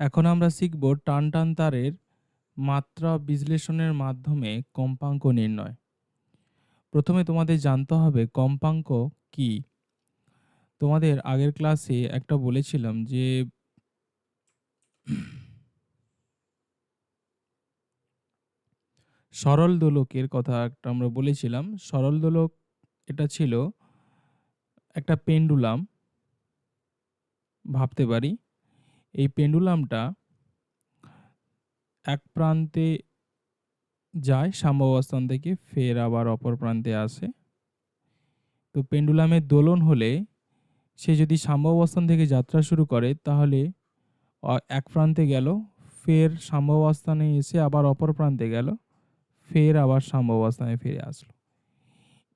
এখন আমরা শিখব টান টান তারের মাত্রা বিশ্লেষণের মাধ্যমে কম্পাঙ্ক নির্ণয়। প্রথমে তোমাদের জানতে হবে কম্পাঙ্ক কি। তোমাদের আগের ক্লাসে একটা বলেছিলাম যে সরল দোলকের কথা একটা আমরা বলেছিলাম। সরল দোলক এটা ছিল একটা পেন্ডুলাম, ভাবতে পারি। এই পেন্ডুলামটা এক প্রান্তে যায় সাম্যাবস্থান থেকে ফের আবার অপর প্রান্তে আসে। তো পেন্ডুলামের দোলন হলে সে যদি সাম্যাবস্থান থেকে যাত্রা শুরু করে, তাহলে এক প্রান্তে গেল, ফের সাম্যাবস্থানে এসে আবার অপর প্রান্তে গেল, ফের আবার সাম্যাবস্থানে ফিরে আসলো।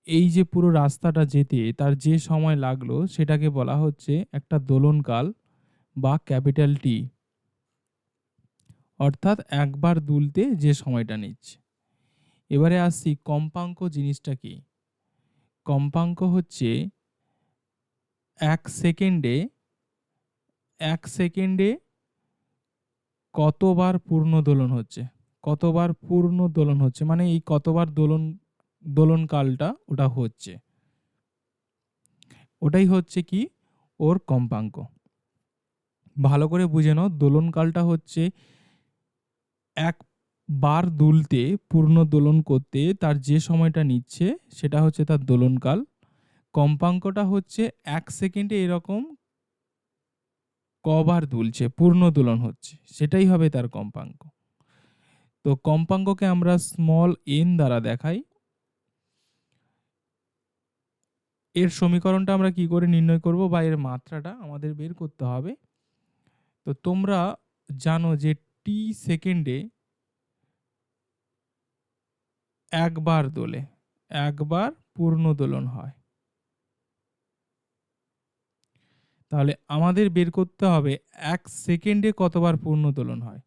এই যে পুরো রাস্তাটা যেতে, তার যে সময় লাগল, সেটাকে বলা হচ্ছে একটা দোলনকাল। বা ক্যাপিটাল টি অর্থাৎ একবার দুলতে যে সময়টা নিচ্ছে। এবারে আসছি কম্পাঙ্ক জিনিসটা কি? কম্পাঙ্ক হচ্ছে এক সেকেন্ডে এক সেকেন্ডে কতবার পূর্ণ দোলন হচ্ছে? কতবার পূর্ণ দোলন হচ্ছে? মানে এই কতবার দোলন, দোলনকালটা ওটা হচ্ছে। ওটাই হচ্ছে কি? ওর কম্পাঙ্ক। ভালো করে বুঝে নাও। দোলনকালটা হচ্ছে একবার দুলতে পূর্ণ দোলন করতে তার যে সময়টা নিচ্ছে সেটা হচ্ছে তার দোলনকাল কম্পাঙ্কটা হচ্ছে এক সেকেন্ডে এরকম কবার দুলছে, পূর্ণ দোলন হচ্ছে, সেটাই হবে তার কম্পাঙ্ক। তো কম্পাঙ্ককে আমরা স্মল এন দ্বারা দেখাই। এর সমীকরণটা আমরা কি করে নির্ণয় করব বা এর মাত্রাটা আমাদের বের করতে হবে? তো তোমরা জানো যে টি সেকেন্ডে একবার দোলে, একবার পূর্ণ দোলন হয়। তাহলে আমাদের বের করতে হবে এক সেকেন্ডে কতবার পূর্ণ দোলন হয়?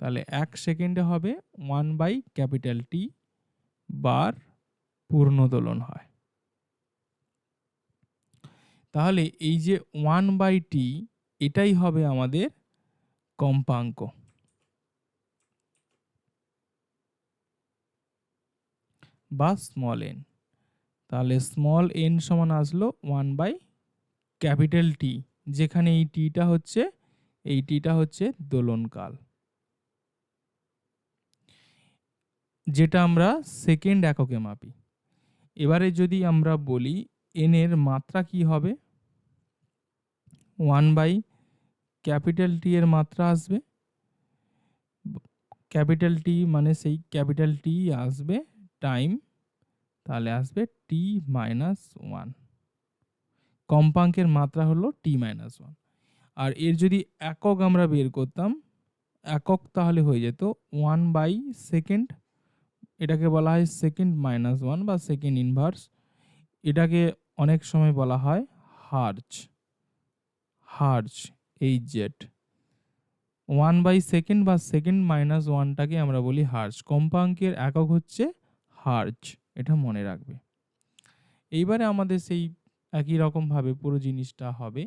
তাহলে এক সেকেন্ডে হবে ওয়ান বাই ক্যাপিটাল টি বার পূর্ণ দোলন হয়। তাহলে এই যে ওয়ান বাই টি এটাই হবে আমাদের কম্পাঙ্ক। বা স্মল এন তাহলে স্মল এন সমান আসলো ওয়ান বাই ক্যাপিটাল টি যেখানে এই টিটা হচ্ছে, এই টিটা হচ্ছে দোলনকাল। যেটা আমরা সেকেন্ড এককে মাপি। এবারে যদি আমরা বলি এন এর মাত্রা কি হবে? ওয়ান বাই ক্যাপিটাল টি এর মাত্রা আসবে। ক্যাপিটাল টি মানে সেই ক্যাপিটাল টি আসবে টাইম, তাহলে আসবে টি মাইনাস ওয়ান। কম্পাঙ্কের মাত্রা হলো টি মাইনাস ওয়ান। আর এর যদি একক আমরা বের করতাম, একক তাহলে হয়ে যেত ওয়ান বাই সেকেন্ড, এটাকে বলা হয় সেকেন্ড মাইনাস ওয়ান বা সেকেন্ড ইনভার্স। এটাকে অনেক সময় বলা হয় হার্জ হার্জ। এই জেড। ওয়ান বাই সেকেন্ড বা সেকেন্ড মাইনাস ওয়ানটাকে আমরা বলি হার্জ। কম্পাঙ্কের একক হচ্ছে হার্জ, এটা মনে রাখবে। এইবারে আমাদের সেই একই রকমভাবে পুরো জিনিসটা হবে।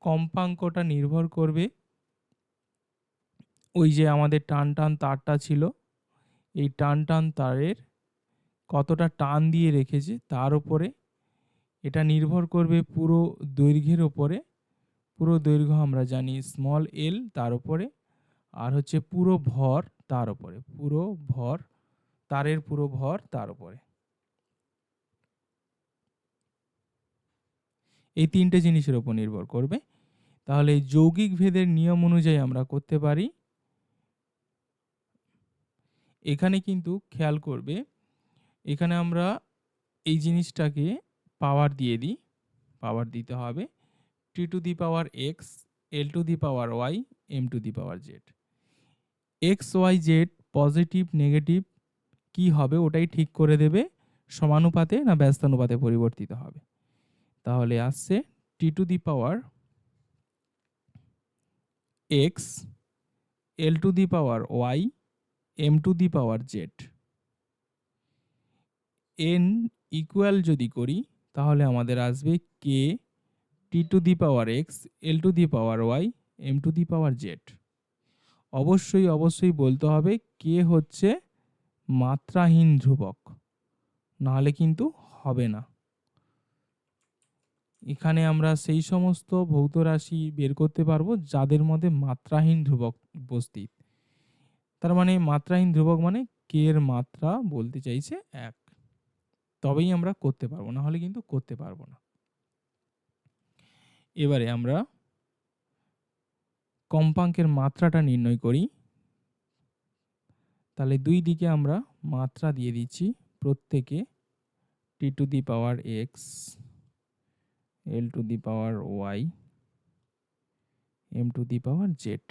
কম্পাঙ্কটা নির্ভর করবে ওই যে আমাদের টান টান তারটা ছিল। এই টান টান তারের কতটা টান দিয়ে রেখেছে তার উপরে এটা নির্ভর করবে পুরো দৈর্ঘ্যের ওপরে। পুরো দৈর্ঘ্য আমরা জানি স্মল এল তার উপরে আর হচ্ছে পুরো ভর তার উপরে। পুরো ভর, তারের পুরো ভর তার উপরে। এই তিনটে জিনিসের ওপর নির্ভর করবে। তাহলে যৌগিক ভেদের নিয়ম অনুযায়ী আমরা করতে পারি। এখানে কিন্তু খেয়াল করবে, এখানে আমরা এই জিনিসটাকে পাওয়ার দিয়ে দিই পাওয়ার দিতে হবে। T to the power x L to the power y M to the power z x y z positive negative কি হবে ওটাই ঠিক করে দেবে, সমানুপাতে না ব্যস্তানুপাতে পরিবর্তিত হবে। তাহলে আসছে T to the power x L to the power y M to the power z n equal যদি করি তাহলে আমাদের আসবে k T to the power x L to the power y M to the power z অবশ্যই অবশ্যই বলতে হবে কে হচ্ছে মাত্রাহীন ধ্রুবক, নাহলে কিন্তু হবে না। এখানে আমরা সেই সমস্ত ভৌত রাশি বের করতে পারব যাদের মধ্যে মাত্রাহীন ধ্রুবক উপস্থিত। তার মানে মাত্রাহীন ধ্রুবক মানে কে এর মাত্রা বলতে চাইছে এক। তবেই আমরা করতে পারব, না হলে কিন্তু করতে পারব না। এবারে আমরা কম্পাঙ্কের মাত্রাটা নির্ণয় করি। তাহলে দুই দিকে আমরা মাত্রা দিয়ে দিচ্ছি প্রত্যেকে T to the power x, L to the power y, M to the power z.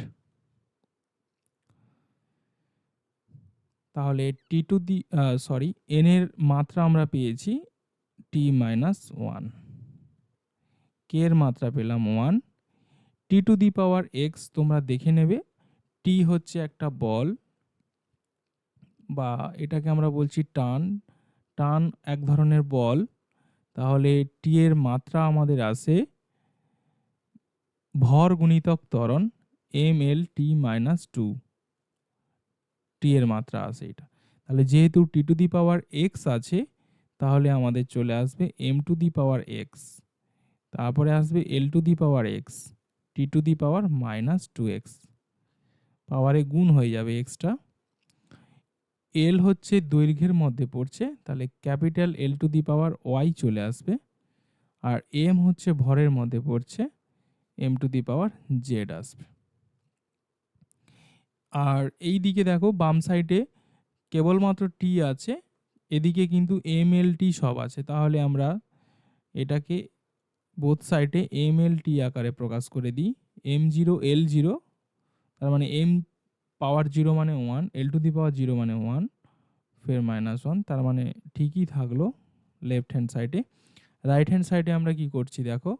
তাহলে T to the sorry n এর মাত্রা আমরা পেয়েছি টি মাইনাস ওয়ান কে এর মাত্রা পেলাম one T to the power x তোমরা দেখে নেবে। টি হচ্ছে একটা বল বা এটাকে আমরা বলছি টান। টান এক ধরনের বল। তাহলে টি এর মাত্রা আমাদের আসে ভর গুণিতক ত্বরণ M L T minus two T এর মাত্রা আসে এটা। তাহলে যেহেতু টি টু দি পাওয়ার এক্স আছে, তাহলে আমাদের চলে আসবে M to the power x তারপরে আসবে L to the power x T to the power minus two x পাওয়ারে গুণ হয়ে যাবে এক্সটা এল হচ্ছে দৈর্ঘ্যের মধ্যে পড়ছে, তাহলে capital L to the power y চলে আসবে। আর এম হচ্ছে ভরের মধ্যে পড়ছে M to the power z আসবে। আর এই দিকে দেখো বাম সাইডে কেবলমাত্র টি আছে, এদিকে কিন্তু এম এল টি সব আছে। তাহলে আমরা এটাকে বোথ সাইডে এম এল টি আকারে প্রকাশ করে দিই। এম জিরো এল জিরো তার মানে এম পাওয়ার জিরো মানে one L to the power zero মানে ওয়ান ফের মাইনাস ওয়ান তার মানে ঠিকই থাকল লেফট হ্যান্ড সাইডে রাইট হ্যান্ড সাইডে আমরা কি করছি দেখো?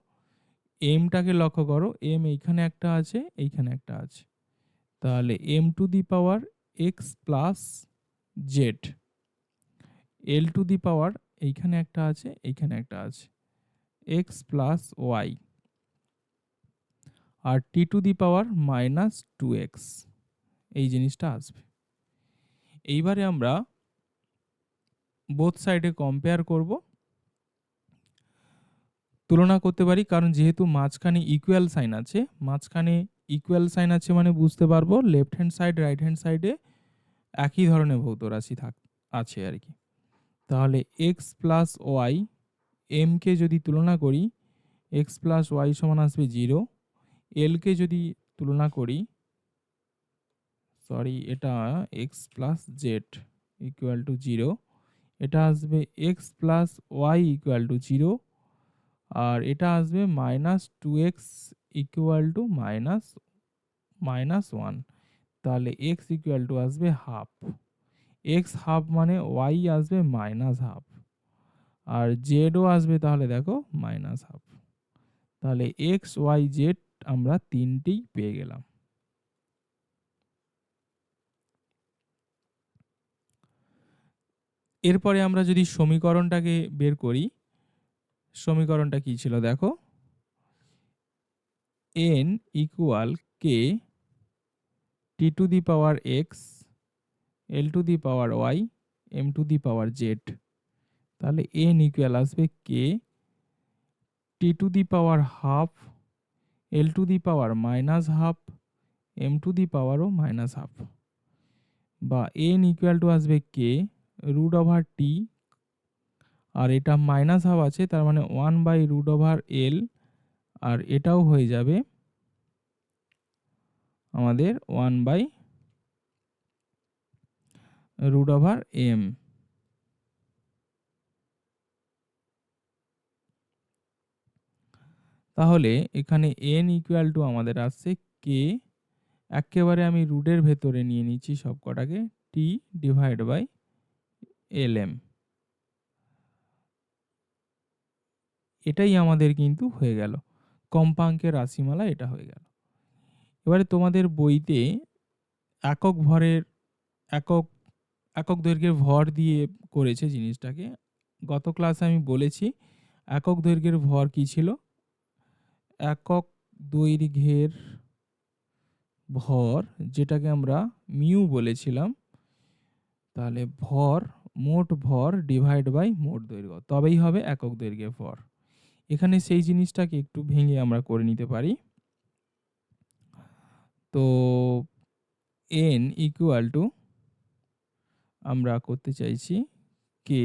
এমটাকে লক্ষ্য করো এম এইখানে একটা আছে, এইখানে একটা আছে। তাহলে M to the power x plus z L to the power এইখানে একটা আছে, এইখানে একটা আছে x plus Y R T to the power minus two x এই জিনিসটা আসবে। এইবারে আমরা বোথ সাইডে কম্পেয়ার করব। তুলনা করতে পারি, কারণ যেহেতু মাঝখানে ইকুয়াল সাইন আছে, মাঝখানে ইকুয়াল সাইন আছে মানে বুঝতে পারব left hand side right hand সাইডে একই ধরনের ভৌত রাশি থাক, আছে আর কি। তাহলে এক্স প্লাস ওয়াই এমকে যদি তুলনা করি এক্স প্লাস ওয়াই সমান আসবে জিরো এলকে যদি তুলনা করি সরি এটা x plus z equal to zero এটা আসবে x plus y equal to zero আর এটা আসবে minus two x equal to minus minus one তাহলে এক্স ইকুয়াল টু আসবে হাফ এক্স হাফ মানে ওয়াই আসবে মাইনাস হাফ আর জেডও আসবে তাহলে দেখো মাইনাস হাফ তাহলে এক্স ওয়াই জেড আমরা তিনটেই পেয়ে গেলাম। এরপরে আমরা যদি সমীকরণটাকে বের করি, সমীকরণটা কি ছিল দেখো? N equal k T to the power x L to the power y M to the power z তাহলে এন ইকুয়াল আসবে k T to the power half L to the power minus half M to the পাওয়ারও minus half বা N equal to আসবে কে root over টি আর এটা minus half আছে, তার মানে one by root over L আর এটাও হয়ে যাবে আমাদের one by root over M তাহলে এখানে এন ইকুয়াল টু আমাদের আসছে কে একেবারে আমি রুটের ভেতরে নিয়ে নিচ্ছি সব কটাকে T divide by L M এটাই আমাদের কিন্তু হয়ে গেল। কম্পাঙ্কের রাশিমালা এটা হয়ে গেল। এবারে তোমাদের বইতে একক ভরের, একক একক দৈর্ঘ্যের ভর দিয়ে করেছে জিনিসটাকে। গত ক্লাসে আমি বলেছি একক দৈর্ঘ্যের ভর কী ছিল? একক দৈর্ঘ্যের ভর যেটাকে আমরা মিউ বলেছিলাম, তাহলে ভর, মোট ভর ডিভাইড বাই মোট দৈর্ঘ্য, তবেই হবে একক দৈর্ঘ্যের ভর। এখানে সেই জিনিসটাকে একটু ভেঙে আমরা করে নিতে পারি। তো এন ইকুয়াল টু আমরা করতে চাইছি কে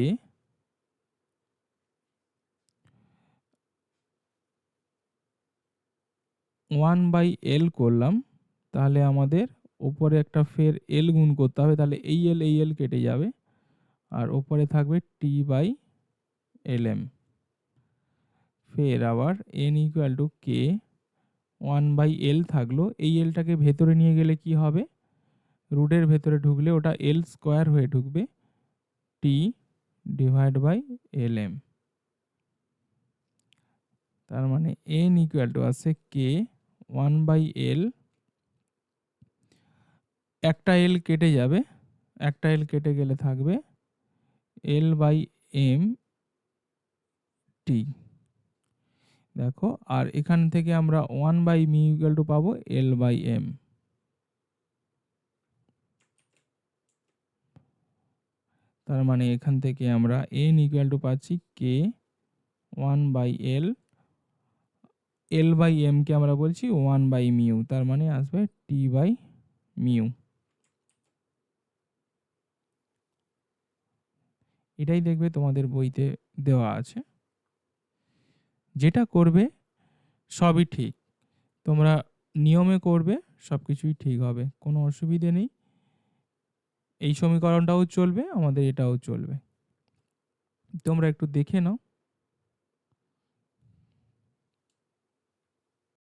ওয়ান বাই এল করলাম, তাহলে আমাদের ওপরে একটা ফের এল গুণ করতে হবে, তাহলে এই এল এই এল কেটে যাবে। আর ওপরে থাকবে টি বাই এল এম ফের আবার n equal to k one by L থাকল। এই এলটাকে ভেতরে নিয়ে গেলে কি হবে? রুটের ভেতরে ঢুকলে ওটা এল স্কোয়ার হয়ে ঢুকবে T divide by L M তার মানে এন ইকুয়াল টু আছে কে ওয়ান বাই এল একটা এল কেটে যাবে। একটা এল কেটে গেলে থাকবে এল বাই এম টি দেখো, আর এখান থেকে আমরা one by M equal to পাবো এল বাই এম তার মানে এখান থেকে আমরা এন ইকুয়াল টু পাচ্ছি k one by L L by এমকে আমরা বলছি ওয়ান বাই মিউ তার মানে আসবে টি বাই মিউ এটাই দেখবে তোমাদের বইতে দেওয়া আছে। যেটা করবে সবই ঠিক। তোমরা নিয়মে করবে সব কিছুই ঠিক হবে, কোনো অসুবিধে নেই। এই সমীকরণটাও চলবে, আমাদের এটাও চলবে। তোমরা একটু দেখে নাও।